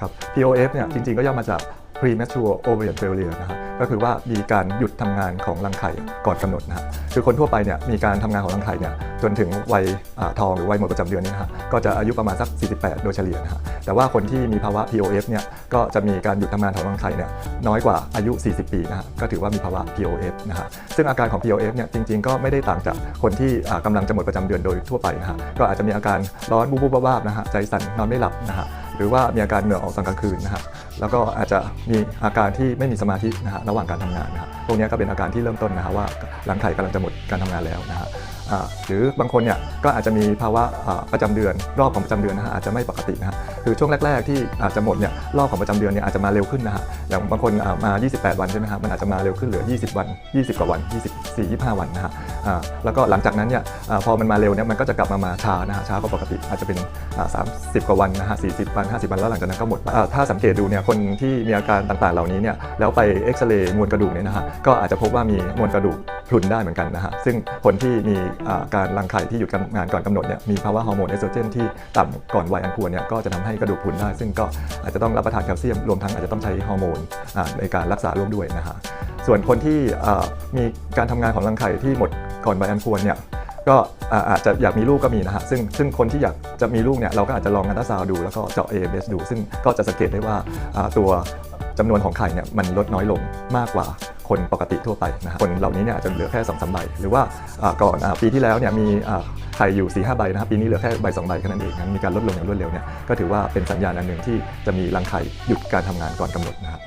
ครับ POF เนี่ยจริงๆก็ย่อมาจาก premature ovarian failure นะครับ ก็คือว่ามีการหยุดทำงานของรังไข่ก่อนกำหนดนะฮะคือคนทั่วไปเนี่ยมีการทำงานของรังไข่เนี่ยจนถึงวัยอทองหรือวัยหมดประจำเดือนนี่นะฮะก็จะอายุประมาณสัก 48 โดยเฉลี่ยนะฮะแต่ว่าคนที่มีภาวะ POF เนี่ยก็จะมีการหยุดทำงานของรังไข่เนี่ยน้อยกว่าอายุ 40 ปีนะฮะก็ถือว่ามีภาวะ POF นะฮะซึ่งอาการของ POF เนี่ยจริง ๆ ก็ไม่ได้ต่างจากคนที่อ่ากำลังจะหมดประจำเดือนโดยทั่วไปนะฮะก็อาจจะมีอาการร้อนบูบๆบ้าๆนะฮะใจสั่นนอนไม่หลับนะฮะหรือว่ามีอาการเหงื่อออกตอนกลางคืนนะฮะแล้วก็อาจจะมีอาการที่ไม่มีสมาธินะฮะระหว่างการทำงานนะฮะพวกนี้ก็เป็นอาการที่เริ่มต้นนะฮะว่ารังไข่กำลังจะหมดการทำงานแล้วนะฮะหรือบางคนเนี่ยก็อาจจะมีภาวะประจำเดือน รอบของประจำเดือนนะฮะอาจจะไม่ปกตินะฮะคือช่วงแรก ๆ ที่อาจจะหมดเนี่ยรอบของประจำเดือนเนี่ยอาจจะมาเร็วขึ้นนะฮะอย่างบางคนอ่ามา 28 วันใช่ไหมฮะมันอาจจะมาเร็วขึ้นเหลือ 20 วัน 20 กว่าวัน 24 25 วันนะฮะแล้วก็หลังจากนั้นเนี่ยอพอมันมาเร็วเนี่ยมันก็จะกลับมามาช้านะฮะช้ากว่าปกติอาจจะเป็น 30 กว่าวันนะฮะ40 วัน 50 วันแล้วหลังจากนั้นก็หมดไปถ้าสังเกตดูเนี่ยคนที่มีอาการต่างๆ เหล่านี้เนี่ยแล้วไปเอ็กซเรย์มวลกระดูกเนี่ยนะฮะก็อาจจะพบว่ามีมวลกระดูก พรุนได้เหมือนกันนะฮะซึ่งคนที่มีการรังไข่ที่หยุดการงานก่อนกำหนดเนี่ยมีภาวะฮอร์โมนเอสโตรเจนที่ต่ำก่อนวัยอันควรเนี่ยก็จะทำให้กระดูกพรุนได้ ซึ่งก็อาจจะต้องรับประทานแคลเซียมรวมทั้งอาจจะต้องใช้ฮอร์โมนในการรักษาร่วมด้วยนะฮะส่วนคนที่มีการทำงานของรังไข่ที่หมดก่อนวัยอันควรเนี่ยก็อาจจะอยากมีลูกก็มีนะฮะซึ่งซึ่งคนที่อยากจะมีลูกเนี่ยเราก็อาจจะลองอันตราซาวดูแล้วก็เจาะ AMS ดู ซึ่งก็จะสังเกตได้ว่าตัวจำนวนของไข่เนี่ยมันลดน้อยลงมากกว่า คนปกติทั่วไปนะฮะคนเหล่านี้เนี่ยอาจจะเหลือแค่2อสใบหรือว่าก่อนอปีที่แล้วเนี่ยมีอ่าไข่อยู่4ีหใบนะครับปีนี้เหลือแค่ใบสองใบแค่นั้นเองงั้นมีการลดลงอย่างรวดเร็วเนี่ยก็ถือว่าเป็นสัญญาณอันหนึ่งที่จะมีรังไข่หยุดการทำงานก่อนกำหนดนะครับ